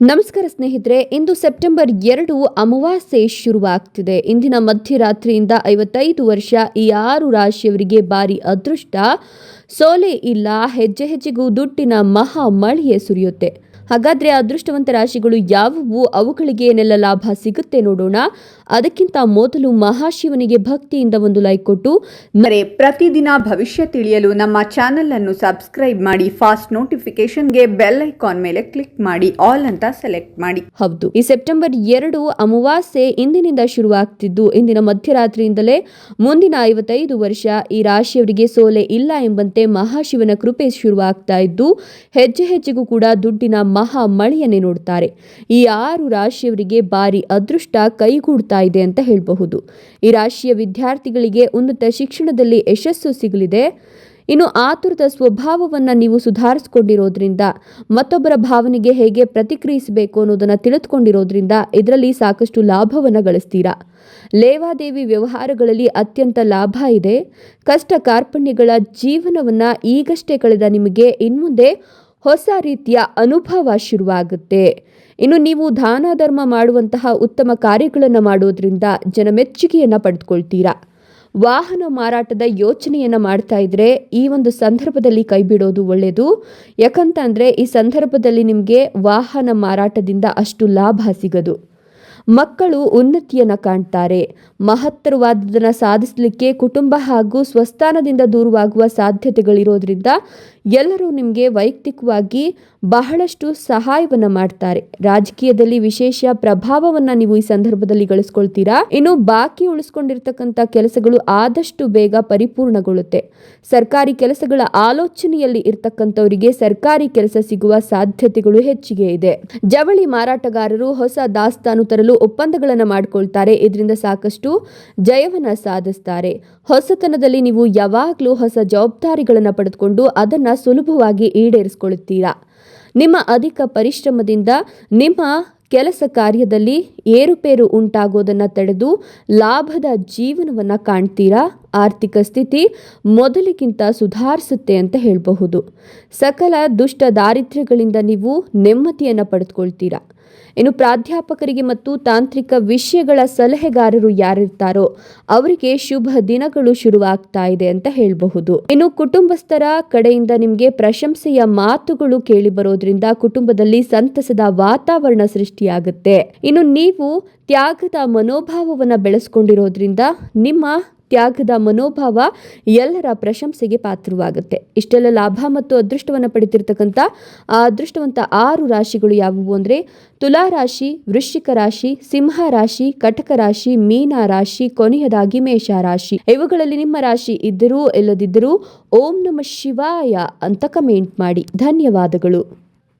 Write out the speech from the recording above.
ನಮಸ್ಕಾರ ಸ್ನೇಹಿತರೆ, ಇಂದು ಸೆಪ್ಟೆಂಬರ್ ಎರಡು ಅಮಾವಾಸ್ಯೆ ಶುರುವಾಗ್ತಿದೆ. ಇಂದಿನ ಮಧ್ಯರಾತ್ರಿಯಿಂದ ಐವತ್ತೈದು ವರ್ಷ ಈ ಆರು ರಾಶಿಯವರಿಗೆ ಭಾರಿ ಅದೃಷ್ಟ. ಸೋಲೆ ಇಲ್ಲ ಹೆಜ್ಜೆ ಹೆಜ್ಜೆಗೂ ದುಡ್ಡಿನ ಮಹಾ ಮಳೆಯೇ ಸುರಿಯುತ್ತೆ. ಹಾಗಾದ್ರೆ ಅದೃಷ್ಟವಂತ ರಾಶಿಗಳು ಯಾವುವು? ಅವುಗಳಿಗೆ ಏನೆಲ್ಲ ಲಾಭ ಸಿಗುತ್ತೆ ನೋಡೋಣ. ಅದಕ್ಕಿಂತ ಮೊದಲು ಮಹಾಶಿವನಿಗೆ ಭಕ್ತಿಯಿಂದ ಒಂದು ಲೈಕ್ ಕೊಟ್ಟು ಮರೆ ಪ್ರತಿದಿನ ಭವಿಷ್ಯ ತಿಳಿಯಲು ನಮ್ಮ ಚಾನೆಲ್ ಅನ್ನು ಸಬ್ಸ್ಕ್ರೈಬ್ ಮಾಡಿ ಫಾಸ್ಟ್ ನೋಟಿಫಿಕೇಶನ್ಗೆ ಬೆಲ್ ಐಕಾನ್ ಮೇಲೆ ಕ್ಲಿಕ್ ಮಾಡಿ ಆಲ್ ಅಂತ ಸೆಲೆಕ್ಟ್ ಮಾಡಿ. ಹೌದು ಈ ಸೆಪ್ಟೆಂಬರ್ ಎರಡು ಅಮಾವಾಸ್ಯೆ ಇಂದಿನಿಂದ ಶುರುವಾಗ್ತಿದ್ದು. ಇಂದಿನ ಮಧ್ಯರಾತ್ರಿಯಿಂದಲೇ ಮುಂದಿನ ಐವತ್ತೈದು ವರ್ಷ ಈ ರಾಶಿಯವರಿಗೆ ಸೋಲೆ ಇಲ್ಲ ಎಂಬಂತೆ ಮಹಾಶಿವನ ಕೃಪೆ ಶುರುವಾಗ್ತಾ ಇದ್ದು, ಹೆಜ್ಜೆ ಹೆಜ್ಜೆಗೂ ಕೂಡ ದುಡ್ಡಿನ ಮಹಾ ಮಳೆಯನ್ನೇ ನೋಡ್ತಾರೆ. ಈ ಆರು ರಾಶಿಯವರಿಗೆ ಭಾರಿ ಅದೃಷ್ಟ ಕೈಗೂಡ್ತಾ ಇದೆ ಅಂತ ಹೇಳಬಹುದು. ಈ ರಾಶಿಯ ವಿದ್ಯಾರ್ಥಿಗಳಿಗೆ ಉನ್ನತ ಶಿಕ್ಷಣದಲ್ಲಿ ಯಶಸ್ಸು ಸಿಗಲಿದೆ. ಇನ್ನು ಆತುರದ ಸ್ವಭಾವವನ್ನು ನೀವು ಸುಧಾರಿಸ್ಕೊಂಡಿರೋದ್ರಿಂದ ಮತ್ತೊಬ್ಬರ ಭಾವನೆಗೆ ಹೇಗೆ ಪ್ರತಿಕ್ರಿಯಿಸಬೇಕು ಅನ್ನೋದನ್ನು ತಿಳಿದುಕೊಂಡಿರೋದ್ರಿಂದ ಇದರಲ್ಲಿ ಸಾಕಷ್ಟು ಲಾಭವನ್ನು ಗಳಿಸ್ತೀರಾ? ಲೇವಾದೇವಿ ವ್ಯವಹಾರಗಳಲ್ಲಿ ಅತ್ಯಂತ ಲಾಭ ಇದೆ. ಕಷ್ಟ ಕಾರ್ಪಣ್ಯಗಳ ಜೀವನವನ್ನು ಈಗಷ್ಟೇ ಕಳೆದ ನಿಮಗೆ ಇನ್ಮುಂದೆ ಹೊಸ ರೀತಿಯ ಅನುಭವ ಶುರುವಾಗುತ್ತೆ. ಇನ್ನು ನೀವು ದಾನ ಧರ್ಮ ಮಾಡುವಂತಹ ಉತ್ತಮ ಕಾರ್ಯಗಳನ್ನು ಮಾಡೋದ್ರಿಂದ ಜನಮೆಚ್ಚುಗೆಯನ್ನು ಪಡೆದುಕೊಳ್ತೀರಾ? ವಾಹನ ಮಾರಾಟದ ಯೋಚನೆಯನ್ನು ಮಾಡ್ತಾ ಇದ್ರೆ ಈ ಒಂದು ಸಂದರ್ಭದಲ್ಲಿ ಕೈ ಬಿಡೋದು ಒಳ್ಳೆಯದು ಯಾಕಂತಂದರೆ ಈ ಸಂದರ್ಭದಲ್ಲಿ ನಿಮಗೆ ವಾಹನ ಮಾರಾಟದಿಂದ ಅಷ್ಟು ಲಾಭ ಸಿಗದು. ಮಕ್ಕಳು ಉನ್ನತಿಯನ್ನು ಕಾಣ್ತಾರೆ. ಮಹತ್ತರವಾದದನ್ನು ಸಾಧಿಸಲಿಕ್ಕೆ ಕುಟುಂಬ ಹಾಗೂ ಸ್ವಸ್ಥಾನದಿಂದ ದೂರವಾಗುವ ಸಾಧ್ಯತೆಗಳಿರೋದ್ರಿಂದ ಎಲ್ಲರೂ ನಿಮಗೆ ವೈಯಕ್ತಿಕವಾಗಿ ಬಹಳಷ್ಟು ಸಹಾಯವನ್ನು ಮಾಡ್ತಾರೆ. ರಾಜಕೀಯದಲ್ಲಿ ವಿಶೇಷ ಪ್ರಭಾವವನ್ನು ನೀವು ಈ ಸಂದರ್ಭದಲ್ಲಿ ಗಳಿಸ್ಕೊಳ್ತೀರಾ? ಇನ್ನು ಬಾಕಿ ಉಳಿಸ್ಕೊಂಡಿರ್ತಕ್ಕಂಥ ಕೆಲಸಗಳು ಆದಷ್ಟು ಬೇಗ ಪರಿಪೂರ್ಣಗೊಳ್ಳುತ್ತೆ. ಸರ್ಕಾರಿ ಕೆಲಸಗಳ ಆಲೋಚನೆಯಲ್ಲಿ ಇರ್ತಕ್ಕಂಥವರಿಗೆ ಸರ್ಕಾರಿ ಕೆಲಸ ಸಿಗುವ ಸಾಧ್ಯತೆಗಳು ಹೆಚ್ಚಿಗೆ ಇದೆ. ಜವಳಿ ಮಾರಾಟಗಾರರು ಹೊಸ ದಾಸ್ತಾನು ತರಲು ಒಪ್ಪಂದಗಳನ್ನು ಮಾಡಿಕೊಳ್ತಾರೆ. ಇದರಿಂದ ಸಾಕಷ್ಟು ಜಯವನ್ನು ಸಾಧಿಸ್ತಾರೆ. ಹೊಸತನದಲ್ಲಿ ನೀವು ಯಾವಾಗಲೂ ಹೊಸ ಜವಾಬ್ದಾರಿಗಳನ್ನು ಪಡೆದುಕೊಂಡು ಅದನ್ನು ಸುಲಭವಾಗಿ ಈಡೇರಿಸಿಕೊಳ್ಳುತ್ತೀರಾ? ನಿಮ್ಮ ಅಧಿಕ ಪರಿಶ್ರಮದಿಂದ ನಿಮ್ಮ ಕೆಲಸ ಕಾರ್ಯದಲ್ಲಿ ಏರುಪೇರು ಉಂಟಾಗೋದನ್ನು ತಡೆದು ಲಾಭದ ಜೀವನವನ್ನು ಕಾಣ್ತೀರಾ? ಆರ್ಥಿಕ ಸ್ಥಿತಿ ಮೊದಲಿಗಿಂತ ಸುಧಾರಿಸುತ್ತೆ ಅಂತ ಹೇಳಬಹುದು. ಸಕಲ ದುಷ್ಟ ದಾರಿದ್ರ್ಯಗಳಿಂದ ನೀವು ನೆಮ್ಮದಿಯನ್ನು ಪಡೆದುಕೊಳ್ತೀರಾ? ಇನ್ನು ಪ್ರಾಧ್ಯಾಪಕರಿಗೆ ಮತ್ತು ತಾಂತ್ರಿಕ ವಿಷಯಗಳ ಸಲಹೆಗಾರರು ಯಾರಿರ್ತಾರೋ ಅವರಿಗೆ ಶುಭ ದಿನಗಳು ಶುರುವಾಗ್ತಾ ಇದೆ ಅಂತ ಹೇಳಬಹುದು. ಇನ್ನು ಕುಟುಂಬಸ್ಥರ ಕಡೆಯಿಂದ ನಿಮಗೆ ಪ್ರಶಂಸೆಯ ಮಾತುಗಳು ಕೇಳಿ ಬರೋದ್ರಿಂದ ಕುಟುಂಬದಲ್ಲಿ ಸಂತಸದ ವಾತಾವರಣ ಸೃಷ್ಟಿಯಾಗುತ್ತೆ. ಇನ್ನು ನೀವು ತ್ಯಾಗದ ಮನೋಭಾವವನ್ನು ಬೆಳೆಸ್ಕೊಂಡಿರೋದ್ರಿಂದ ನಿಮ್ಮ ತ್ಯಾಗದ ಮನೋಭಾವ ಎಲ್ಲರ ಪ್ರಶಂಸೆಗೆ ಪಾತ್ರವಾಗುತ್ತೆ. ಇಷ್ಟೆಲ್ಲ ಲಾಭ ಮತ್ತು ಅದೃಷ್ಟವನ್ನು ಪಡೆದಿರತಕ್ಕಂಥ ಆ ಅದೃಷ್ಟವಂತ ಆರು ರಾಶಿಗಳು ಯಾವುವು ಅಂದರೆ ತುಲಾ ರಾಶಿ, ವೃಶ್ಚಿಕ ರಾಶಿ, ಸಿಂಹ ರಾಶಿ, ಕಟಕ ರಾಶಿ, ಮೀನ ರಾಶಿ, ಕೊನೆಯದಾಗಿ ಮೇಷ ರಾಶಿ. ಇವುಗಳಲ್ಲಿ ನಿಮ್ಮ ರಾಶಿ ಇದ್ದರೂ ಇಲ್ಲದಿದ್ದರೂ ಓಂ ನಮ ಶಿವಾಯ ಅಂತ ಕಮೆಂಟ್ ಮಾಡಿ. ಧನ್ಯವಾದಗಳು.